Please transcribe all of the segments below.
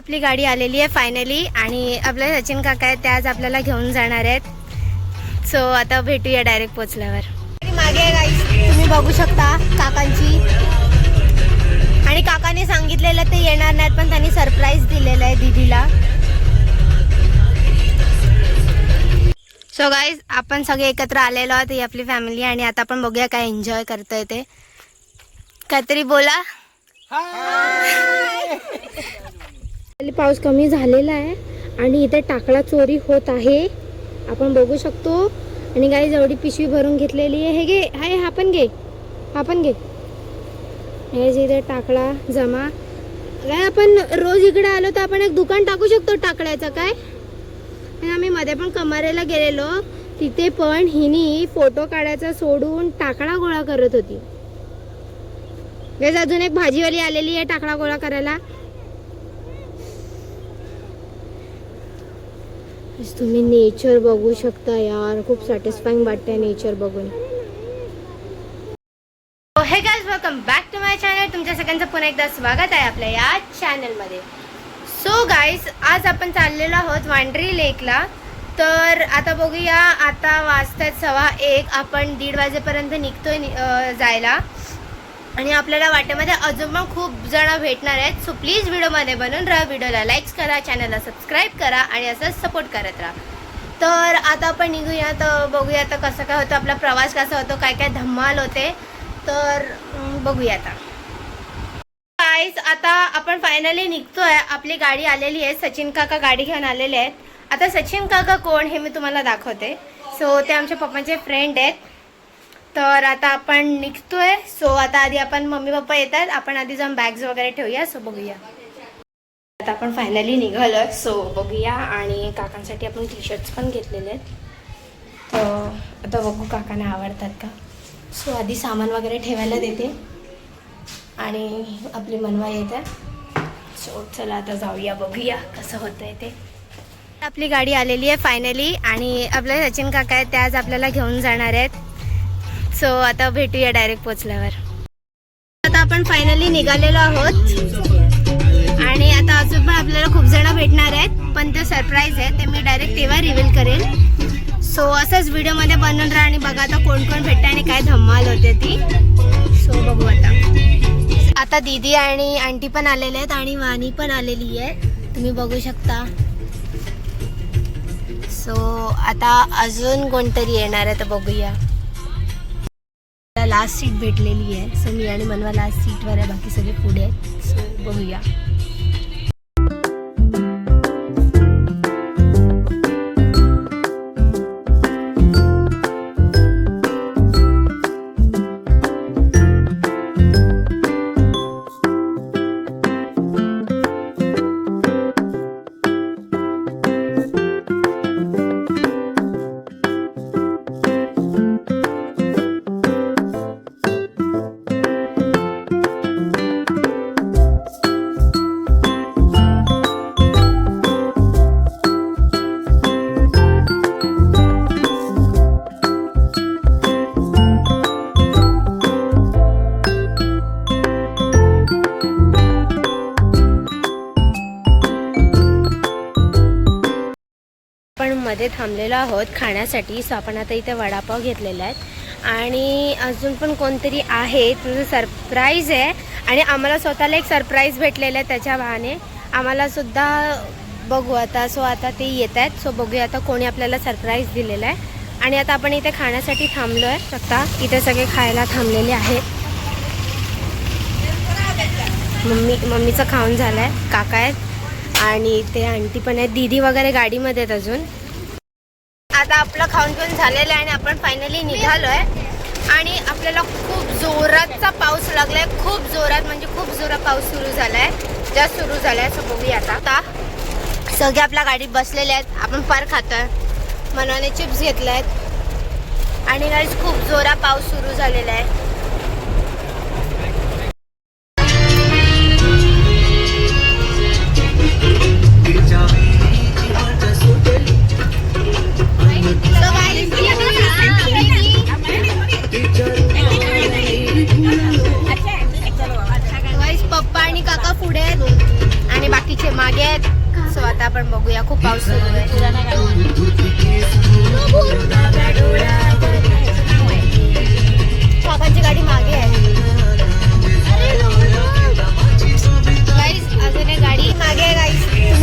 आपली गाडी आलेली आहे फायनली आणि आपले सचिन काका आहेत ते आज आपल्याला घेऊन जाणार आहेत. सो आता भेटूया डायरेक्ट पोचल्यावर मागे तुम्ही बघू शकता काकांची. आणि काकाने सांगितलेलं ते येणार नाहीत पण त्यांनी सरप्राईज दिलेलं आहे दीदीला. सो गाईज आपण सगळे एकत्र आलेलो आहोत ही आपली फॅमिली आणि आता आपण बघूया काय एन्जॉय करतोय ते. काहीतरी बोला. पाऊस कमी झालेला आहे आणि इथे टाकळा चोरी होत आहे. आपण बघू शकतो. आणि गाई एवढी पिशवी भरून घेतलेली आहे. हे घे. हाय हा पण घे. हा पण घे. हे जे इथे टाकळा जमा. काय आपण रोज इकडे आलो तर आपण एक दुकान टाकू शकतो टाकळ्याचं काय? आम्ही मध्ये पण कमारेला गेलेलो. तिथे पण हिनी फोटो काढायचा सोडून टाकळा गोळा करत होती. वेज अजून एक भाजीवाली आलेली आहे टाकळा गोळा करायला. तुम्ही नेचर बघू शकता यार. खूप सॅटिस्फाईंग वाटतंय नेचर बघून. Hey guys welcome back to my channel तुमच्या सगळ्यांचं पुन्हा एकदा स्वागत आहे आपल्या या चॅनलमध्ये सो गाईज आज आपण चाललेलो आहोत वांड्री लेकला. तर आता बघूया आता वाजतात सव्वा एक आपण दीड वाजेपर्यंत निघतोय नि- जायला. आणि आपल्याला वाटेमध्ये अजून पण खूप जण भेटणार आहेत. सो प्लीज व्हिडिओमध्ये बनून राहा. व्हिडिओला लाईक्स करा चॅनलला सबस्क्राईब करा आणि असंच सपोर्ट करत राहा. तर आता आपण निघूया. तर बघूया आता कसं काय होतं. आपला प्रवास कसा होतो. काय काय धम्माल होते. तर बघूया आता. गाईज आता आपण फायनली निघतोय. आपली गाडी आलेली आहे. सचिन काका गाडी घेऊन आलेले आहेत. आता सचिन काका कोण हे मी तुम्हाला दाखवते. सो ते आमच्या पप्पांचे फ्रेंड आहेत. तर आता आपण निघतोय. सो आता आधी आपण मम्मी पप्पा येतात. आपण आधी जाऊन बॅग्स वगैरे ठेवूया. सो बघूया. आता आपण फायनली निघालो सो बघूया. आणि काकांसाठी आपण टी शर्ट्स पण घेतलेले आहेत. तर आता बघू काकांना आवडतात का. सो आधी सामान वगैरे ठेवायला देते. आणि आपली मनवा येते. सो चला आता जाऊया बघूया कसं होतंय ते. आपली गाडी आलेली आहे फायनली आणि आपले सचिन काका आहेत ते आज आपल्याला घेऊन जाणार आहेत. सो आता भेटूया डायरेक्ट पोचल्यावर. आता आपण फायनली निघालेलो आहोत. आणि आता अजून पण आपल्याला खूप जण भेटणार आहेत पण ते सरप्राईज आहे ते मी डायरेक्ट तेव्हा रिव्हील करेन. सो असंच व्हिडिओमध्ये बनवून राहा आणि बघा आता कोण कोण भेटतं आणि काय धम्माल होते ती. सो बघू आता. आता दीदी आणि आंटी पण आलेले आहेत आणि वाणी पण आलेली आहे. तुम्ही बघू शकता. सो आता अजून कोणतरी येणार आहे तर बघूया. लास्ट सीट भेटलेली आहे. सो मी आणि मनवा लास्ट सीटवर आहे. बाकी सगळे पुढे आहेत. सो बघूया. थांबलेलो आहोत खाण्यासाठी. सो आपण आता इथे वडापाव घेतलेला आहे आणि अजून पण कोणतरी आहे तुझं सरप्राईज आहे. आणि आम्हाला स्वतःला एक सरप्राईज भेटलेलं आहे त्याच्या बहाने. आम्हालासुद्धा बघू आता. सो आता ते येत आहेत. सो बघूया आता कोणी आपल्याला सरप्राईज दिलेला आहे. आणि आता आपण इथे खाण्यासाठी थांबलो आहे आता इथे सगळे खायला थांबलेले आहेत. मम्मी मम्मीचं खाऊन झालं आहे काका आहेत. आणि ते आंटी पण आहेत. दीदी वगैरे गाडीमध्ये आहेत अजून. आपलं खाऊन पिऊन झालेलं आहे आणि आपण फायनली निघालो आहे आणि आपल्याला खूप जोरातचा पाऊस लागलाय. खूप जोरात म्हणजे खूप जोरात पाऊस सुरू झालाय. जास्त सुरू झालाय असं बघूया आता. आता सगळे आपल्या गाडीत बसलेले आहेत. आपण फार खातोय. मनाने चिप्स घेतले आहेत आणि गाडीच खूप जोरात पाऊस सुरू झालेला आहे.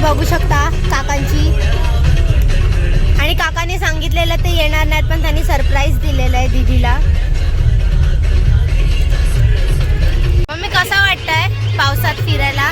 तुम्ही बघू शकता काकांची. आणि काकाने सांगितलेलं ते येणार नाहीत पण त्यांनी सरप्राईज दिलेलं आहे दीदीला. मम्मी कसा वाटतंय पावसात फिरायला?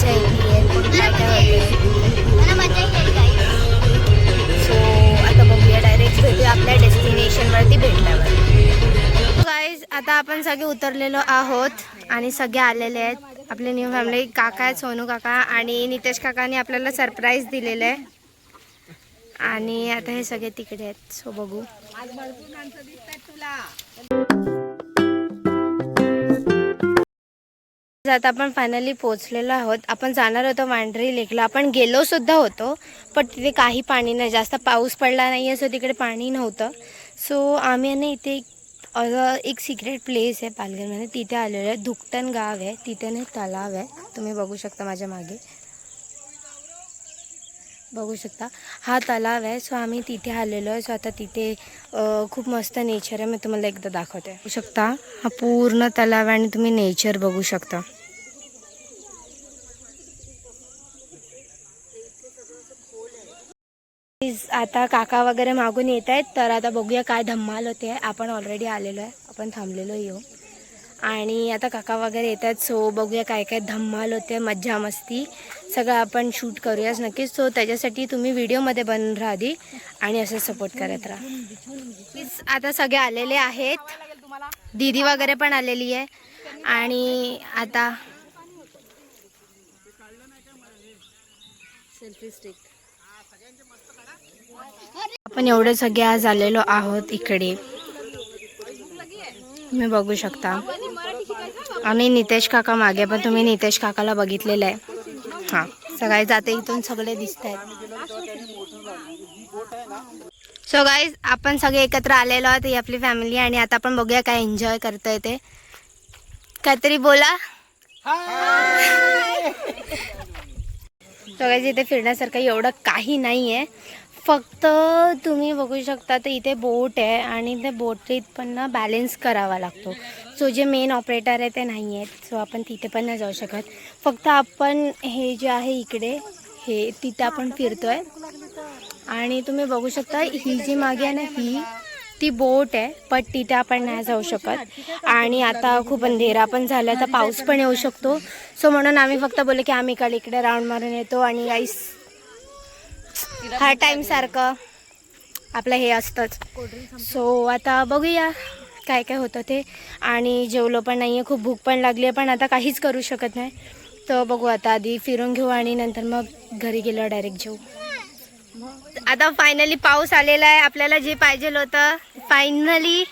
मजा येते कोण काय काय होतंय सो आता बघूया डायरेक्ट भेटूया आपल्या डेस्टिनेशनवरती भेटल्यावर. गाईज आता आपण सगळे उतरलेलो आहोत आणि सगळे आलेले आहेत. आपले न्यू फॅमिली काका आहेत सोनू काका आणि नितेश काकाने आपल्याला सरप्राईज दिलेलं आहे. आणि आता हे सगळे तिकडे आहेत. सो बघू. आता आपण फायनली पोहोचलेलो आहोत. आपण जाणार होतो मांढरी लेकला. आपण गेलो सुद्धा होतो पण तिथे काही पाणी नाही. जास्त पाऊस पडला नाही आहे सो तिकडे पाणी नव्हतं. सो आम्ही ना इथे एक एक सिक्रेट प्लेस आहे पालघरमध्ये. तिथे आलेलो आहे. धुकटण गाव आहे. तिथे ना एक तलाव आहे. तुम्ही बघू शकता माझ्या मागे. बघू शकता. हा तलाव आहे. सो आम्ही तिथे आलेलो आहे. सो आता तिथे खूप मस्त नेचर आहे. मी तुम्हाला एकदा दाखवते. बघू शकता. हा पूर्ण तलाव आहे आणि तुम्ही नेचर बघू शकता. आता काका वगैरे मागून येत आहेत तर आता बघूया काय धम्माल होते. आपण ऑलरेडी आलेलो आहे. आपण थांबलेलो येऊ. आणि आता काका वगैरे येत आहेत सो बघूया काय काय धम्माल होते. मज्जा मस्ती. सगळं आपण शूट करूयाच नक्कीच. सो त्याच्यासाठी तुम्ही व्हिडिओमध्ये बनून राहा आधी आणि असं सपोर्ट करत राहा. आता सगळे आलेले आहेत. दीदी वगैरे पण आलेली आहे. आणि आता आपण एवढे सगळे आज आलेलो आहोत इकडे. तुम्ही बघू शकता. आणि नितेश काका मागे पण तुम्ही नितेश काकाला बघितलेलं आहे. हां सगळे जाते इथून सगळे दिसत आहेत. सो गाईज आपण सगळे एकत्र आलेलो आहोत ही आपली फॅमिली आणि आता आपण बघूया काय एन्जॉय करतोय ते. काहीतरी बोला. सो गाईज इथे फिरण्यासारखं एवढं काही नाही आहे फक्त तुम्ही बघू शकता तर इथे बोट आहे आणि त्या बोटीत पण ना बॅलेन्स करावा लागतो. सो जे मेन ऑपरेटर आहे ते नाही आहेत. सो आपण तिथे पण नाही जाऊ शकत. फक्त आपण हे जे आहे इकडे हे तिथे आपण फिरतो आहे आणि तुम्ही बघू शकता ही जी मागे आहे ना ही ती बोट आहे. पण तिथे आपण नाही जाऊ शकत. आणि आता खूप अंधेरा पण झाला तर पाऊस पण येऊ शकतो. सो म्हणून आम्ही फक्त बोललो की आम्ही काल इकडे राऊंड मारून येतो आणि आईस हा टाईम सारखं आपलं हे असतंच. सो आता बघूया काय काय होतं ते. आणि जेवलो पण नाही आहे खूप भूक पण लागली आहे पण आता काहीच करू शकत नाही. तर बघू आता आधी फिरून घेऊ आणि नंतर मग घरी गेलो डायरेक्ट जेऊ. आता फायनली पाऊस आलेला आहे आपल्याला जे पाहिजे होतं फायनली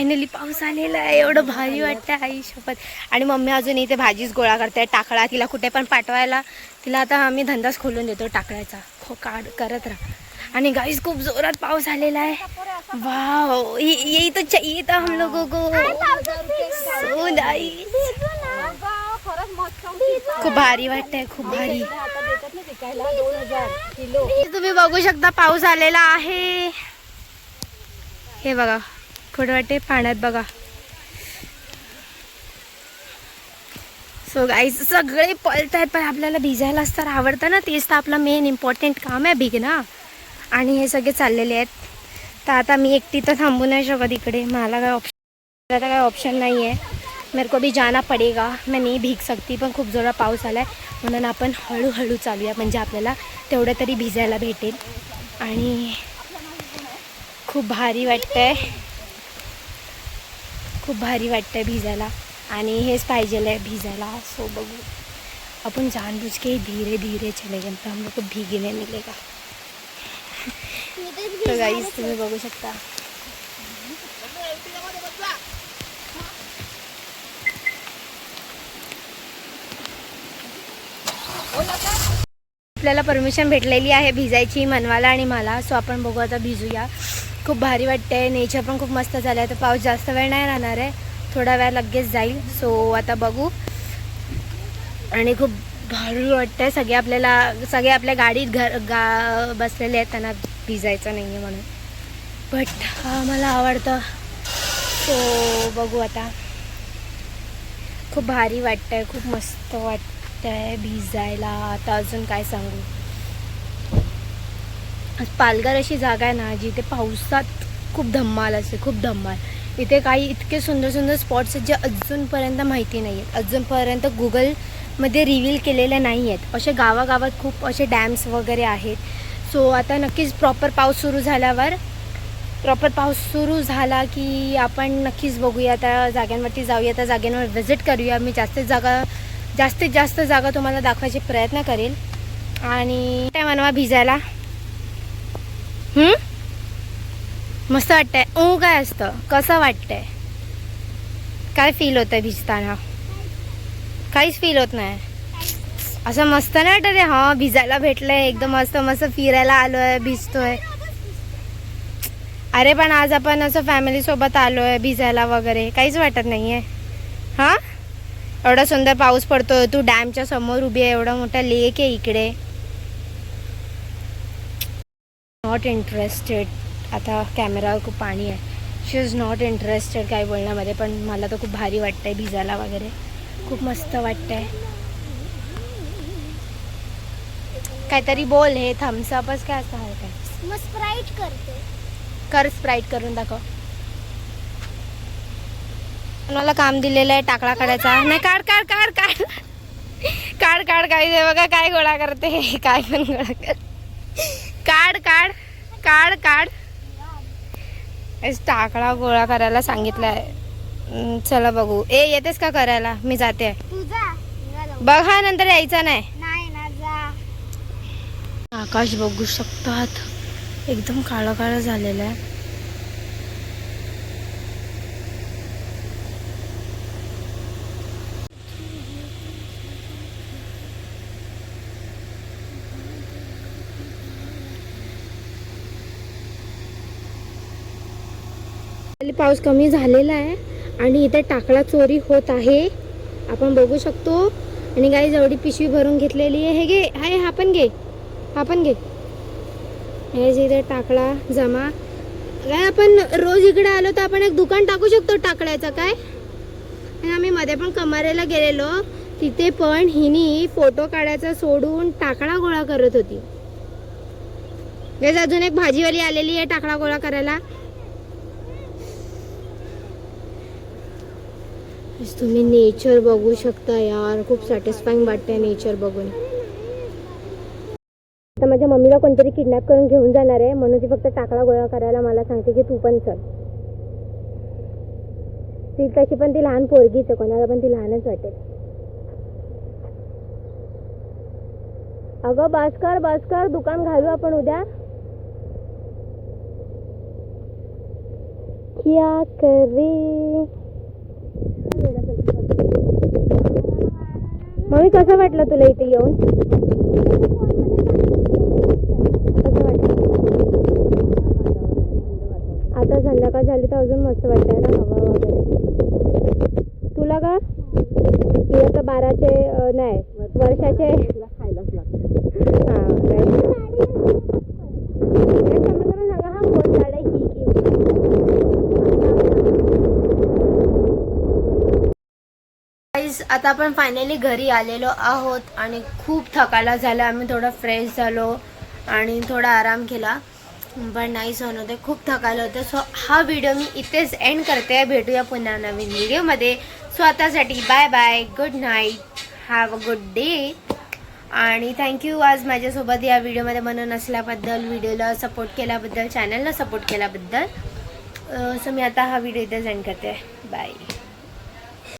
फायनली पाऊस आलेला आहे. एवढं भारी वाटतं आई शपथ. आणि मम्मी अजून इथे भाजीच गोळा करते. टाकळा तिला कुठे पण पाठवायला. तिला आता आम्ही धंदाच खोलून देतो टाकळ्याचा. खो काढ करत राहा. आणि गाईस खूप जोरात पाऊस आलेला आहे. वाव यही तो चाहिए था हम लोगों को nice. खूप भारी वाटतंय खूप भारी. तुम्ही बघू शकता पाऊस आलेला आहे. हे बघा. कुठं वाटते पाण्यात बघा. सो गाईज सगळे पळत आहेत पण आपल्याला भिजायलाच तर आवडतं ना तेच तर आपलं मेन इम्पॉर्टंट काम आहे भिगणं आणि हे सगळे चाललेले आहेत. तर आता मी एकटी तर थांबू नाही शकत इकडे. मला काय ऑप्शन आता काय ऑप्शन नाही आहे मेरे को भी जाना पडेगा. मैं नाही भीग सकती पण खूप जोरात पाऊस आला आहे म्हणून आपण हळूहळू चालूया. म्हणजे आपल्याला तेवढं तरी भिजायला भेटेल. आणि खूप भारी वाटतंय. खूप भारी वाटतंय भिजायला. आणि हेच पाहिजे आहे भिजायला. सो बघू. अपन जानबूझ के धीरे धीरे चलेगे तो हम लोग को भीगने मिलेगा तो गाईज तुम्ही बघू शकता. आपल्याला परमिशन भेटलेली आहे भिजायची मनवाला आणि मला. सो आपण बघू आता भिजूया. खूप भारी वाटते नेचर पण खूप मस्त झालं आहे तर पाऊस जास्त वेळ नाही राहणार आहे. थोडा वेळ लगेच जाईल. सो आता बघू. आणि खूप भारी वाटतंय. सगळे आपल्याला सगळे आपल्या गाडीत घर गा बसलेले आहेत. त्यांना भिजायचं नाही आहे म्हणून बट मला आवडतं. सो बघू आता. खूप भारी वाटतंय. खूप मस्त वाटतंय भिजायला. आता अजून काय सांगू? पालघर अशी जागा आहे ना जिथे पावसात खूप धम्माल असते खूप धम्माल. इथे काही इतके सुंदर सुंदर स्पॉट्स आहेत जे अजूनपर्यंत माहिती नाही आहेत अजूनपर्यंत गुगलमध्ये रिव्हील केलेले नाही आहेत असे गावागावात खूप असे डॅम्स वगैरे आहेत. सो आता नक्कीच प्रॉपर पाऊस सुरू झाल्यावर प्रॉपर पाऊस सुरू झाला की आपण नक्कीच बघूया त्या जाग्यांवरती जाऊया त्या जाग्यांवर व्हिजिट करूया. मी जास्तीत जागा जास्तीत जास्त जागा तुम्हाला दाखवायचे प्रयत्न करेल. आणि काय म्हणवा भिजायला मस्त वाटतंय. ऊ काय असतं? कसं वाटतंय? काय फील होतंय भिजताना? काहीच फील होत नाही. असं मस्त नाही वाटत आहे? हां भिजायला भेटलंय. एकदम मस्त मस्त फिरायला आलोय भिजतोय. अरे पण आज आपण असं फॅमिलीसोबत आलोय भिजायला वगैरे. काहीच वाटत नाही आहे हां? एवढा सुंदर पाऊस पडतोय. तू डॅमच्या समोर उभी आहे. एवढा मोठा लेक आहे इकडे. नॉट इंटरेस्टेड आता कॅमेरावर खूप पाणी आहे. शी इज नॉट इंटरेस्टेड काय बोलण्यामध्ये पण मला तर खूप भारी वाटतंय भिजायला वगैरे. खूप मस्त वाटतंय. काहीतरी बोल हे थम्सअपच काय असं आहे काय? मग स्प्राईट करते. कर स्प्राईट करून दाखव. मला काम दिलेलं आहे टाकळा काढायचा. नाही काढ काढ काढ काढ. काढ काढ काय बघा काय गोळा करते. काय पण गोळा कर. काढ काढ काढ काढ. टाकळा गोळा करायला सांगितलंय. चला बघू. ए येतेस का करायला? मी जाते. बघ हा नंतर यायचा नाही. आकाश बघू शकतात. एकदम काळं काळं झालेलं आहे. पाऊस कमी झालेला आहे आणि इथे टाकळा चोरी होत आहे. आपण बघू शकतो. आणि गाई जेवढी पिशवी भरून घेतलेली आहे. हे घे. हाय हा पण घे. हा पण घे. हे जे इथे टाकळा जमा. काय आपण रोज इकडे आलो तर आपण एक दुकान टाकू शकतो टाकळ्याचं काय? आणि आम्ही मध्ये पण कमारेला गेलेलो. तिथे पण हिनी फोटो काढायचा सोडून टाकळा गोळा करत होती. अजून एक भाजीवाली आलेली आहे टाकळा गोळा करायला. तुम्ही नेचर बघू शकता यार. खूप सॅटिस्फाईंग वाटते नेचर बघून. आता माझ्या मम्मीला कोणतरी किडनॅप करून घेऊन जाणार आहे. म्हणून ती फक्त टाकळा गोळा करायला मला सांगते की तू पण चल. ती तशी पण ती लहान पोरगीच आहे. कोणाला पण ती लहानच वाटेल. अगं भास्कर भास्कर दुकान घालू आपण उद्या. क्या करे? मम्मी कसं वाटलं तुला इथे येऊन? कसं वाटलं? आता संध्याकाळ झाली तर अजून मस्त वाटतंय ना हवा वगैरे. तुला का? मी बाराचे नाही वर्षाचे आता आपण फायनली घरी आलेलो आहोत आणि खूप थकाला झालं. आम्ही थोडं फ्रेश झालो आणि थोडा आराम केला. पण नाही सहन होते. खूप थकायला होतं. सो हा व्हिडिओ मी इथेच एंड करते. भेटूया पुन्हा नवीन व्हिडिओमध्ये स्वतःसाठी bye bye good night have a good day आणि थँक्यू आज माझ्यासोबत या व्हिडिओमध्ये मन असल्याबद्दल व्हिडिओला सपोर्ट केल्याबद्दल चॅनलला सपोर्ट केल्याबद्दल. Uh, सो मी आता हा व्हिडिओ इथेच एंड करते. बाय